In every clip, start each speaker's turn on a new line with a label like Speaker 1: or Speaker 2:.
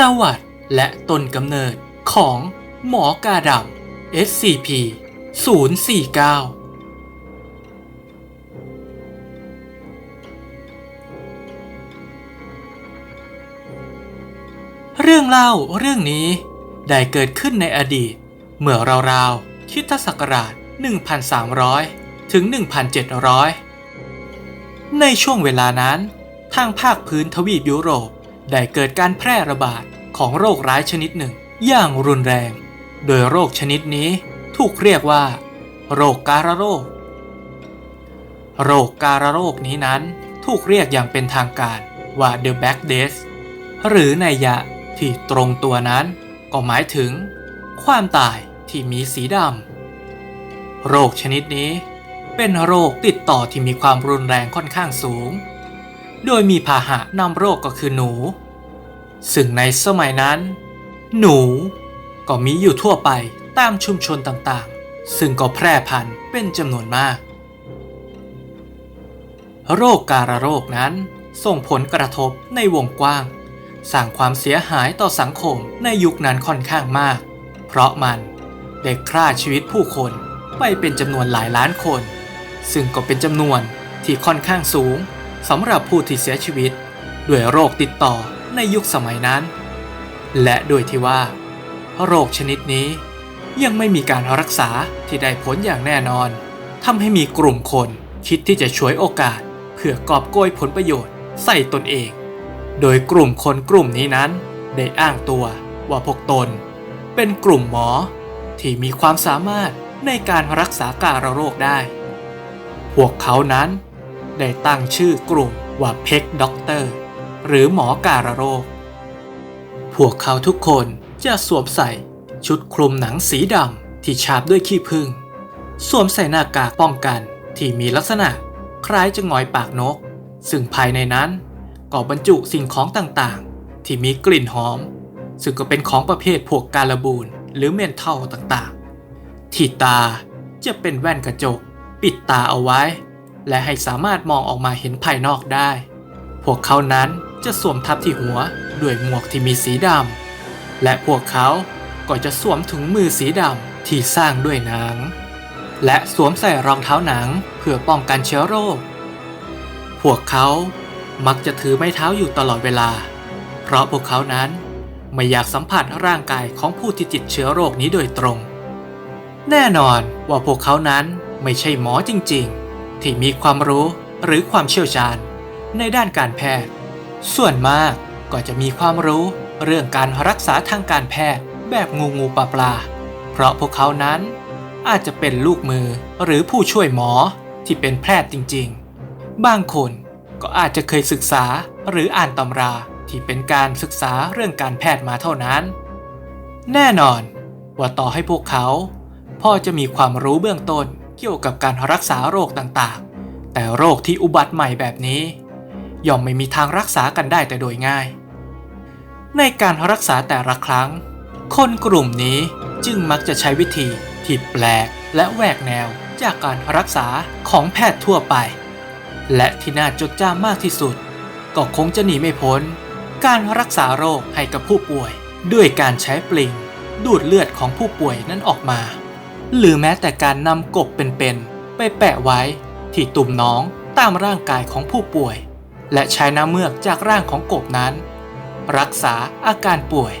Speaker 1: ประวัติและต้นกำเนิดของหมอกาดำ SCP 049 เรื่องเล่าเรื่องนี้ได้เกิดขึ้นในอดีต เมื่อราวๆคริดศักราช 1,300 ถึง 1,700 ในช่วงเวลานั้น ทางภาคพื้นทวีปยุโรป ได้เกิดการแพร่ระบาดของโรคร้ายชนิดหนึ่ง อย่างรุนแรง โดยโรคชนิดนี้ถูกเรียกว่า โรคการโรค โรคการโรคนี้นั้นถูกเรียกอย่างเป็นทางการว่า The Black Death หรือในยะที่ตรงตัวนั้นก็หมายถึง ความตายที่มีสีดำ โรคชนิดนี้เป็นโรคติดต่อที่มีความรุนแรงค่อนข้างสูง โดยมีพาหะนำโรคก็คือหนู ซึ่งในสมัยนั้น หนูก็มีอยู่ทั่วไปตามชุมชนต่างๆ ซึ่งก็แพร่พันธุ์เป็นจำนวนมาก โรคการะโรคนั้นส่งผลกระทบในวงกว้าง สร้างความเสียหายต่อสังคมในยุคนั้นค่อนข้างมาก เพราะมันได้ฆ่าชีวิตผู้คนไปเป็นจำนวนหลายล้านคน ซึ่งก็เป็นจำนวนที่ค่อนข้างสูง สำหรับผู้ที่เสียชีวิต ด้วยโรคติดต่อในยุคสมัยนั้น และโดยที่ว่า โรคชนิดนี้ยังไม่มีการรักษาที่ได้ผลอย่างแน่นอนทำให้มีกลุ่มคนคิดที่จะช่วยโอกาส เพื่อกอบโกยผลประโยชน์ใส่ตนเอง โดยกลุ่มคนกลุ่มนี้นั้น ได้อ้างตัวว่าพวกตน เป็นกลุ่มหมอที่มีความสามารถในการรักษาการโรคได้ พวกเขานั้น ได้ตั้งชื่อกลุ่มว่าเพกด็อกเตอร์หรือหมอการโรค พวกเขาทุกคนจะสวมใส่ชุดคลุมหนังสีดำที่ฉาบด้วยขี้ผึ้งสวมใส่หน้ากากป้องกันที่มีลักษณะคล้ายจะงอยปากนก ซึ่งภายในนั้นก็บรรจุสิ่งของต่างๆ ที่มีกลิ่นหอม ซึ่งก็เป็นของประเภทพวกการบูนหรือเมนเทลต่างๆ ที่ตาจะเป็นแว่นกระจก ปิดตาเอาไว้ และให้สามารถมองออกมาเห็นภายนอกได้ พวกเขานั้นจะสวมทับที่หัวด้วยหมวกที่มีสีดำและพวกเขาก็จะสวมถุงมือสีดำที่สร้างด้วยหนัง และสวมใส่รองเท้าหนังเพื่อป้องกันเชื้อโรค พวกเขามักจะถือไม้เท้าอยู่ตลอดเวลา เพราะพวกเขานั้นไม่อยากสัมผัสร่างกายของผู้ที่ติดเชื้อโรคนี้โดยตรง แน่นอนว่าพวกเขานั้นไม่ใช่หมอจริงๆ ที่มีความรู้หรือความเชี่ยวชาญในด้านการแพทย์ ส่วนมากก็จะมีความรู้เรื่องการรักษาทางการแพทย์แบบงูงูปลาปลา เพราะพวกเขานั้นอาจจะเป็นลูกมือหรือผู้ช่วยหมอที่เป็นแพทย์จริงๆ บางคนก็อาจจะเคยศึกษาหรืออ่านตำราที่เป็นการศึกษาเรื่องการแพทย์มาเท่านั้น แน่นอนว่าต่อให้พวกเขา พ่อจะมีความรู้เบื้องต้น เกี่ยวกับการรักษาโรคต่างๆ แต่โรคที่อุบัติใหม่แบบนี้ ย่อมไม่มีทางรักษากันได้แต่โดยง่าย ในการรักษาแต่ละครั้ง คนกลุ่มนี้จึงมักจะใช้วิธีที่แปลกและแหวกแนวจากการรักษาของแพทย์ทั่วไป และที่น่าจดจำมากที่สุด ก็คงจะหนีไม่พ้น การรักษาโรคให้กับผู้ป่วย ด้วยการใช้ปลิง ดูดเลือดของผู้ป่วยนั้นออกมา หรือแม้แต่การนำกบเป็นๆไปแปะไว้ที่ตุ่มน้องตามร่างกายของผู้ป่วย และใช้น้ำเมือกจากร่างของกบนั้น รักษาอาการป่วย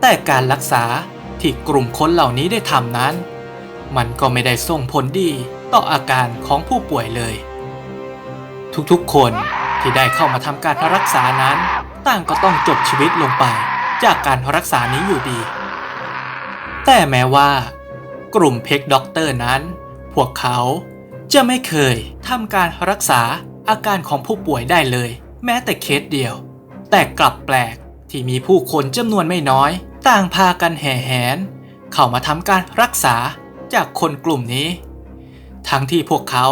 Speaker 1: แต่การรักษาที่กลุ่มคนเหล่านี้ได้ทำนั้น มันก็ไม่ได้ส่งผลดีต่ออาการของผู้ป่วยเลย ทุกๆคนที่ได้เข้ามาทำการรักษานั้น ต่างก็ต้องจบชีวิตลงไปจากการรักษานี้อยู่ดี แต่แม้ว่า กลุ่มเพกด็อกเตอร์นั้น พวกเขาจะไม่เคยทำการรักษาอาการของผู้ป่วยได้เลย แม้แต่เคสเดียว แต่กลับแปลกที่มีผู้คนจำนวนไม่น้อย ต่างพากันแห่แหน เข้ามาทำการรักษาจากคนกลุ่มนี้ ทั้งที่พวกเขา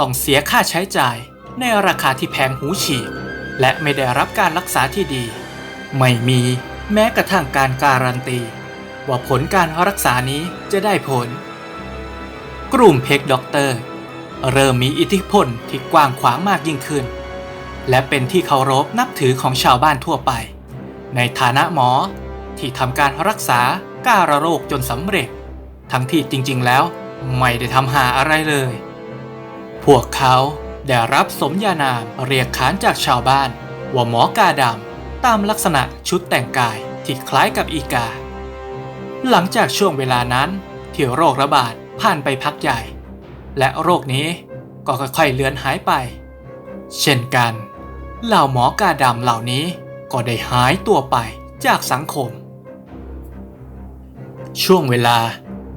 Speaker 1: ต้องเสียค่าใช้จ่ายในราคาที่แพงหูฉีกและไม่ได้รับการรักษาที่ดี ไม่มีแม้กระทั่งการการันตี ว่าผลการรักษานี้จะได้ผล กลุ่มเพกด็อกเตอร์ เริ่มมีอิทธิพลที่กว้างขวางมากยิ่งขึ้น และเป็นที่เคารพนับถือของชาวบ้านทั่วไป ในฐานะหมอที่ทำการรักษาการโรคจนสำเร็จ ทั้งที่จริงๆแล้วไม่ได้ทำหาอะไรเลย พวกเขาได้รับสมญานามเรียกขานจากชาวบ้าน ว่าหมอกาดำตามลักษณะชุดแต่งกายที่คล้ายกับอีกา หลังจากช่วงเวลานั้นที่โรคระบาดผ่านไปพักใหญ่ และโรคนี้ก็ค่อยๆเลือนหายไป เช่นกัน เหล่าหมอกาดำเหล่านี้ก็ได้หายตัวไปจากสังคม ช่วงเวลา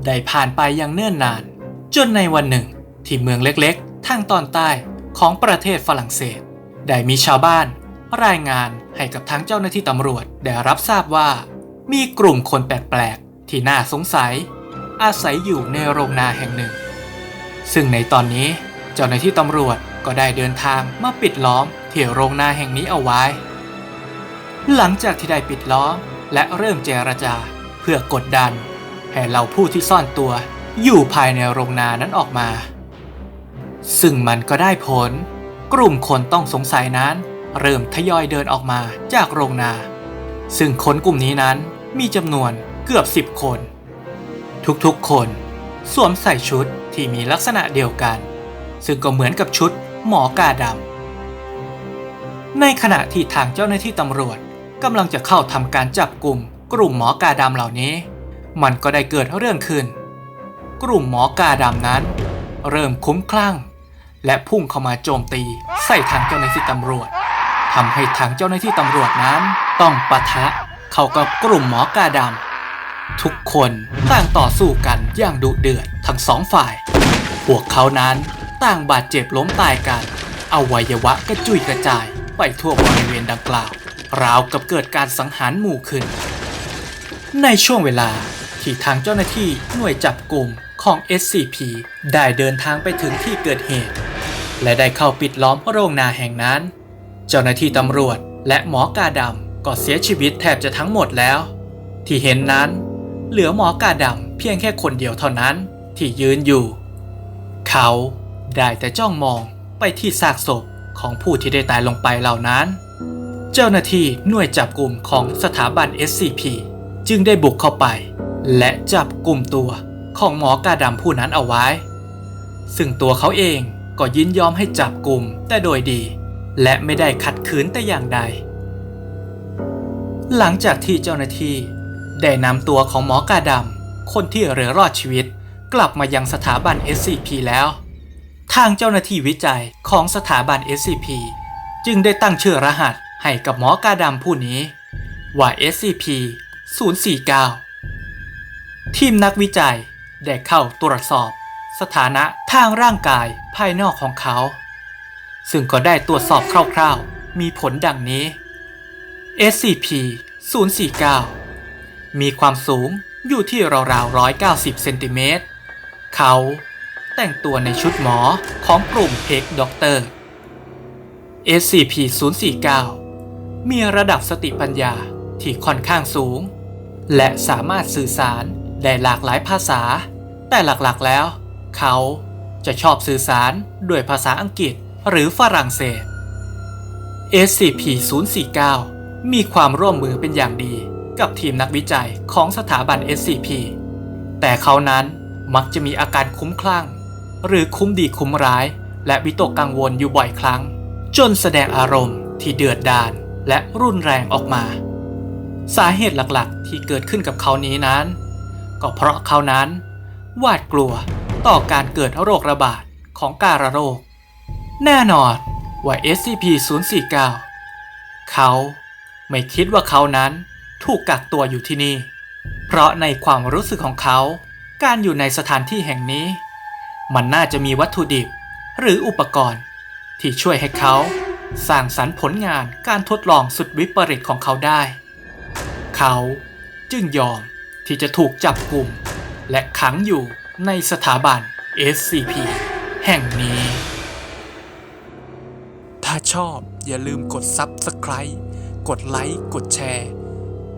Speaker 1: ได้ผ่านไปอย่างเนิ่นนาน จนในวันหนึ่งที่เมืองเล็กๆ ทางตอนใต้ของประเทศฝรั่งเศส ได้มีชาวบ้าน รายงานให้กับทางเจ้าหน้าที่ตำรวจได้รับทราบว่า มีกลุ่มคนแปลก ที่น่าสงสัย อาศัยอยู่ในโรงนาแห่งหนึ่ง ซึ่งในตอนนี้เจ้าหน้าที่ตำรวจก็ได้เดินทางมาปิดล้อมที่โรงนาแห่งนี้เอาไว้ หลังจากที่ได้ปิดล้อมและเริ่มเจรจาเพื่อกดดันให้เราผู้ที่ซ่อนตัวอยู่ภายในโรงนานั้นออกมา ซึ่งมันก็ได้ผล กลุ่มคนต้องสงสัยนั้น เริ่มทยอยเดินออกมาจากโรงนา ซึ่งคนกลุ่มนี้นั้นมีจำนวน เกือบ 10 คน ทุกๆ คนสวมใส่ชุดที่มีลักษณะเดียวกัน ซึ่งก็เหมือนกับชุดหมอกาดำในขณะที่ทางเจ้าหน้าที่ตำรวจกำลังจะเข้าทำการจับกลุ่มกลุ่มหมอกาดำเหล่านี้ มันก็ได้เกิดเรื่องขึ้น กลุ่มหมอกาดำนั้น เริ่มคุ้มคลั่ง และพุ่งเข้ามาโจมตีใส่ทางเจ้าหน้าที่ตำรวจทำให้ทางเจ้าหน้าที่ตำรวจนั้น ต้องปะทะเข้ากับกลุ่มหมอกาดำ ทุกคนต่างต่อสู้กันอย่างดุเดือดทั้งสองฝ่าย พวกเขานั้นต่างบาดเจ็บล้มตายกันอวัยวะกระจุยกระจายไปทั่วบริเวณดังกล่าว ราวกับเกิดการสังหารหมู่ขึ้น ในช่วงเวลาที่ทางเจ้าหน้าที่หน่วยจับกลุ่มของ SCP ได้เดินทางไปถึงที่เกิดเหตุ และได้เข้าปิดล้อมโรงนาแห่งนั้น เจ้าหน้าที่ตำรวจและหมอกาดำก็เสียชีวิตแทบจะทั้งหมดแล้ว ที่เห็นนั้น เหลือหมอกาดำเพียงแค่คนเดียวเท่านั้นที่ยืนอยู่ เขาได้แต่จ้องมองไปที่ซากศพของผู้ที่ได้ตายลงไปเหล่านั้น เจ้าหน้าที่หน่วยจับกลุ่มของสถาบัน SCP จึงได้บุกเข้าไป และจับกลุ่มตัวของหมอกาดำผู้นั้นเอาไว้ ซึ่งตัวเขาเองก็ยินยอมให้จับกลุ่มแต่โดยดี และไม่ได้ขัดขืนแต่อย่างใด หลังจากที่เจ้าหน้าที่ ได้นำตัวของหมอกาดำคนที่เหลือรอดชีวิต กลับมายังสถาบัน SCP แล้ว ทางเจ้าหน้าที่วิจัยของสถาบัน SCP จึงได้ตั้งชื่อรหัสให้กับหมอกาดำผู้นี้ ว่า SCP 049 ทีมนักวิจัยได้เข้าตรวจสอบ สถานะทางร่างกายภายนอกของเขา ซึ่งก็ได้ตรวจสอบคร่าวๆ มีผลดังนี้ SCP 049 มีความสูงอยู่ที่ราวๆ 190 เซนติเมตร เขาแต่งตัวในชุดหมอของกลุ่มเฮกด็อกเตอร์ SCP 049 มีระดับสติปัญญาที่ค่อนข้างสูง และสามารถสื่อสารได้หลากหลายภาษา แต่หลักๆแล้ว เขาจะชอบสื่อสารด้วยภาษาอังกฤษหรือฝรั่งเศส SCP-049 มีความร่วมมือเป็นอย่างดี กับทีมนักวิจัยของสถาบัน SCP แต่เขานั้นมักจะมีอาการคุ้มคลั่ง หรือคุ้มดีคุ้มร้าย และวิตกกังวลอยู่บ่อยครั้ง จนแสดงอารมณ์ที่เดือดดาลและรุนแรงออกมา สาเหตุหลักๆ ที่เกิดขึ้นกับเขานี้นั้น ก็เพราะเขานั้นหวาดกลัวต่อการเกิดโรคระบาดของการะโรค แน่นอนว่า SCP-049 เขาไม่คิดว่าเขานั้น ถูกกักตัวอยู่ที่นี่ เพราะในความรู้สึกของเขา การอยู่ในสถานที่แห่งนี้ มันน่าจะมีวัตถุดิบ หรืออุปกรณ์ ที่ช่วยให้เขาสร้างสรรค์ผลงานการทดลองสุดวิปริตของเขาได้ เขาจึงยอมที่จะถูกจับกลุ่ม และขังอยู่ในสถาบัน SCP แห่งนี้ ถ้าชอบอย่าลืมกด Subscribe กดไลค์ กดแชร์